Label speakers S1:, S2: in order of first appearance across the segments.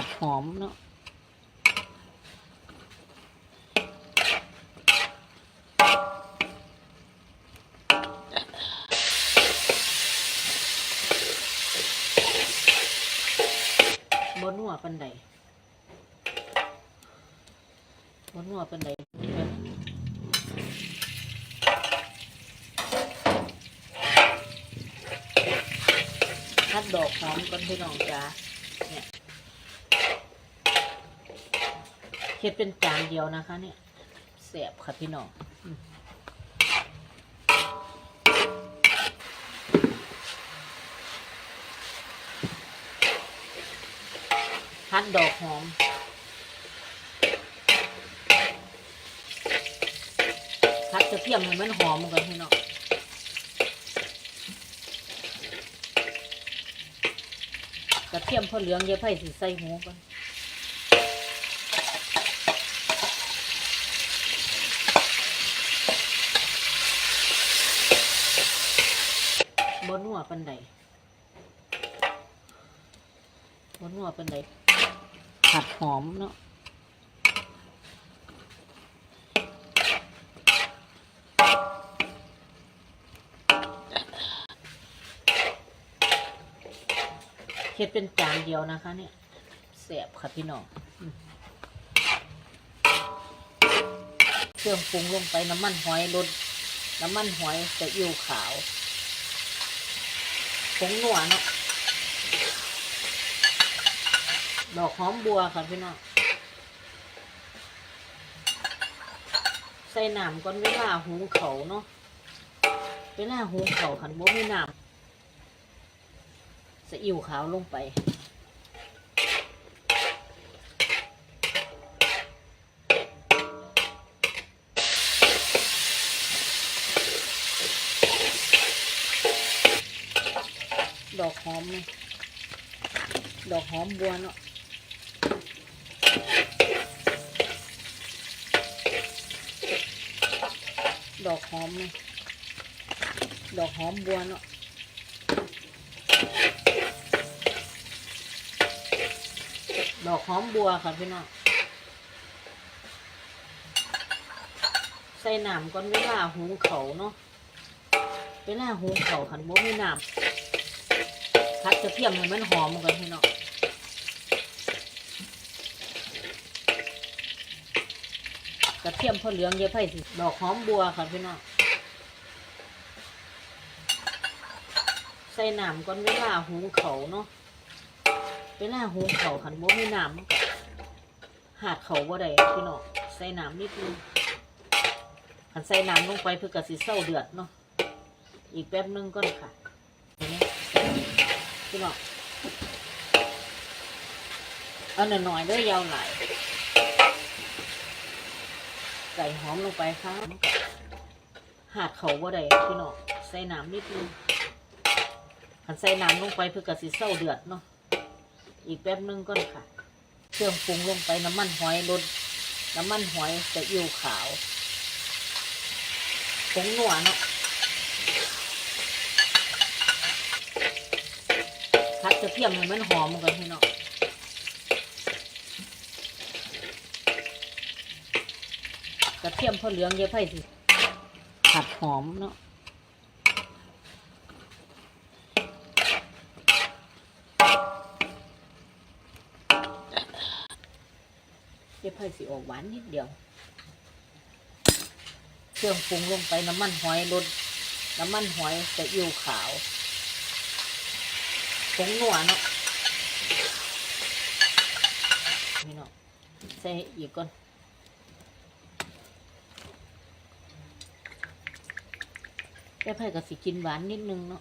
S1: ผัดหอมเนาะบนหัวปันใดบนหัวปันใดคัดดอกหอมก่อนพี่น้องจ้าเนี่ย เฮ็ดเป็นจานเดียวนะคะ เนี่ยแสบค่ะพี่น้องอืมคัดดอกหอมคัดกระเทียมให้มันหอมก่อนพี่น้องกระเทียมพอเหลืองเยอะไผ่สิใส่หมูก่อนบนหั วปันใดบนหัวปันใดผัดหอมเนาะเฮ็ดเป็นจานเดียวนะคะเนี่ยแสบค่ะพี่น้องเครื่องปรุงลงไปน้ำมันหอยลดน้ำมันหอยจะอิ่วขาว ผงนัวเนาะดอกหอมบัวค่ะพี่น้องใส่น้ำก่อนเวลาหุงเขาเนาะเวลาหุงเขาขันบ่มีน้ำสะอิ่วขาวลงไป อกหอมเนี่ยดอกหอมบัวเนาะดอกหอมเนี่ยดอกหอมบัวเนาะดอกหอมบัวค่ะพี่น้องใส่น้ำก่อนเวลาหุงเขาเนาะเวลาหุงเขาขันบ่มีน้ำ คัดกระเทียมให้มันหอมก่อนพี่น้องกระเทียมพอเหลืองเยอะไผ่สิดอกหอมบัวค่ะพี่น้องใส่น้ำก่อนเวลาหุงเขาเนาะเวลาหุงเขาขันบ่มีน้ำมันก็หาดเขาบ่ได้พี่น้องใส่น้ำนิดนึงขันใส่น้ำลงไปเพื่อกระสิเศร้าเดือดเนาะอีกแป๊บนึงก่อนค่ะ พี่น้องเอาหน่อยๆเด้อยาวหลายใส่หอมลงไปค่ะหาดเขาบ่ได้พี่น้องใส่น้ำนิดนึงขันใส่น้ำลงไปเพื่อกระสิเศร้าเดือดเนาะอีกแป๊บนึงก่อนค่ะ เครื่องปรุงลงไปน้ำมันหอยลดน้ำมันหอยจะอิ่วขาวผงหนัวเนาะคัด กระเทียมให้มันหอมก่อนพี่เนาะกระเทียมพอเหลืองเยอะไผ่สิผัดหอมเนาะเดี๋ยวไผ่สิออกหวานนิดเดียว เครื่องปรุงลงไปน้ำมันหอยลดน้ำมันหอยจะอิ่วขาว ผงนัวเนาะนี่เนาะใส่อีกก่อนเดี๋ยวไผ่ก็สิกินหวานนิดนึงเนาะ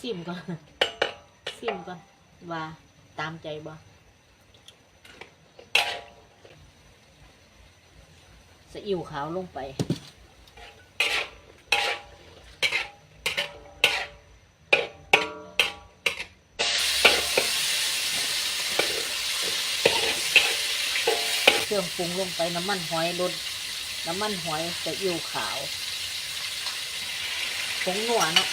S1: ซิมก่อนซิมก่อน ว่าตามใจบ่สะอิ่วขาวลงไป เครื่องปรุงลงไปน้ำมันหอยลดน้ำมันหอยจะอิ่วขาวผงนัวเนาะ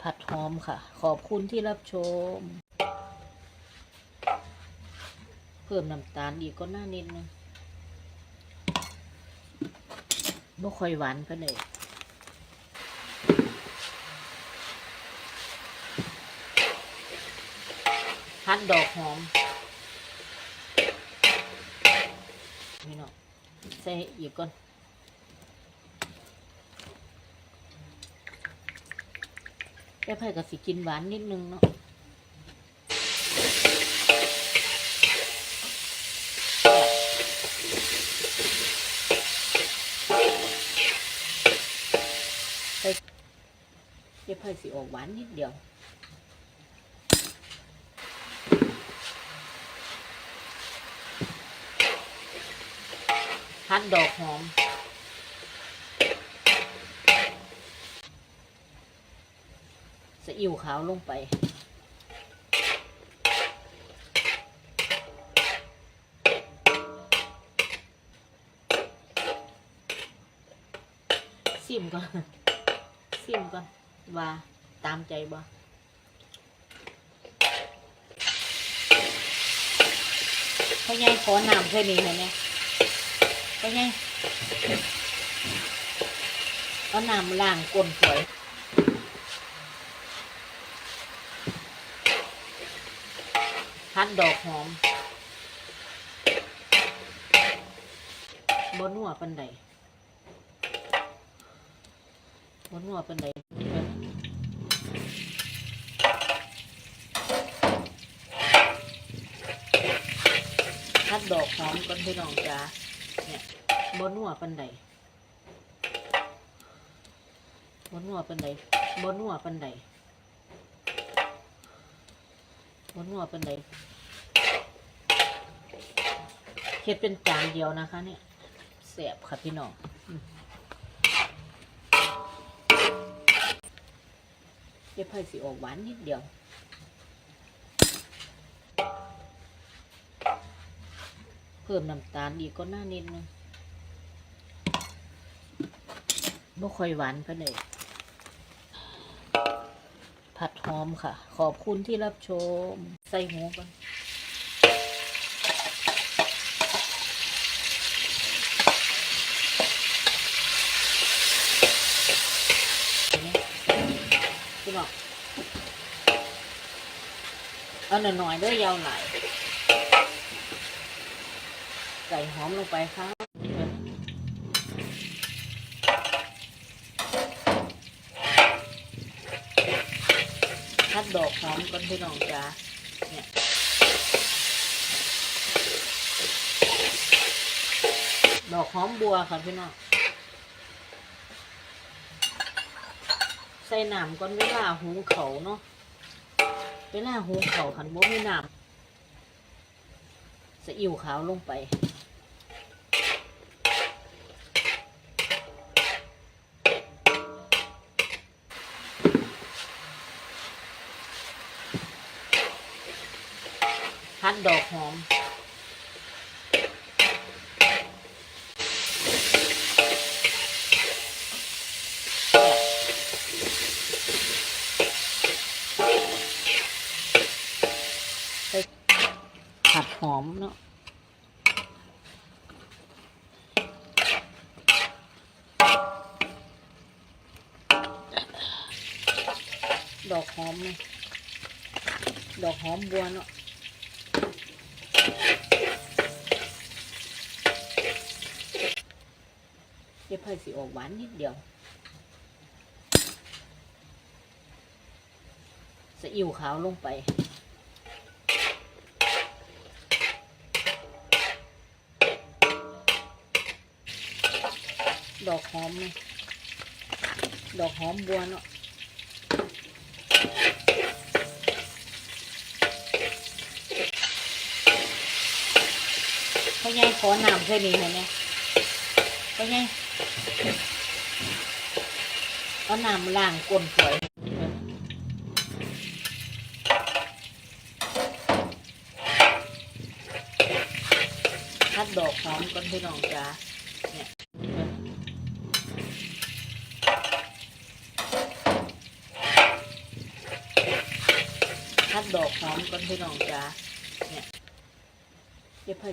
S1: ผัดหอมค่ะ ขอบคุณที่รับชม เพิ่มน้ำตาลอีกก็น่านิดนึงบ่ค่อยหวานก็เลยพัดดอกหอมนี่เนาะใส่อีกก่อน แค่ไผ่ก็สิกินหวานนิดนึงเนาะใส่แค่ไผ่สิออกหวานนิดเดียวพัดดอกหอมะอิ๋วขาวลงไป ซิมก่อน ซิมก่อน ว่าตามใจบ่พ่อใหญ่ขอน้ำแค่นี้เหรอเนี่ยพ่อใหญ่เอาน้ำล้างก้นฝอย พัดดอกหอมบนหัวปันใดบนหัวปันใดพัดดอกหอมก่อนพี่น้องจ้าเนี่ยบนหัวปันใดบนหัวปันใดบนหัวปันใด บนหัวเป็นไดเฮ็ดเป็นจานเดียวนะคะ เนี่ยเสียบค่ะพี่น้องอืมเฮ็ดไผ่สีออกหวานนิดเดียวเพิ่มน้ำตาลอีกก็น่านิดนึงบ่ค่อยหวานก็เลย ผัดหอมค่ะ ขอบคุณที่รับชม ใส่หัวก่อนพี่อกเอาหน่อยๆเด้วยยาวไหลายใส่หอมลงไปครับพั ดอกหอมก่อนพี่น้องจ้าเนี่ยดอกหอมบัวค่ะพี่น้องใส่น้ำก่อนเวลาหุงเขาเนาะเวลาหุงเขาขันบ่มีน้ำสะอิ่วขาวลงไป พัดดอกหอมผัดหอมเนาะดอกหอมเนาะดอกหอมบัวเนาะ เดี๋ยวไผ่สีออกหวานนิดเดียวสะอิ่วขาวลงไป ดอกหอมเนาะดอกหอมบัวเนาะพ่อใหญ่ขอน้ำแค่นี้เหรอเนี่ยพ่อใหญ่ ก็นำล้างก้นสวยคัดดอกหอมก่อนพี่น้องจ้าเนี่ยคัดดอกหอมก่อนพี่น้องจ้าเนี่ยเก็บให้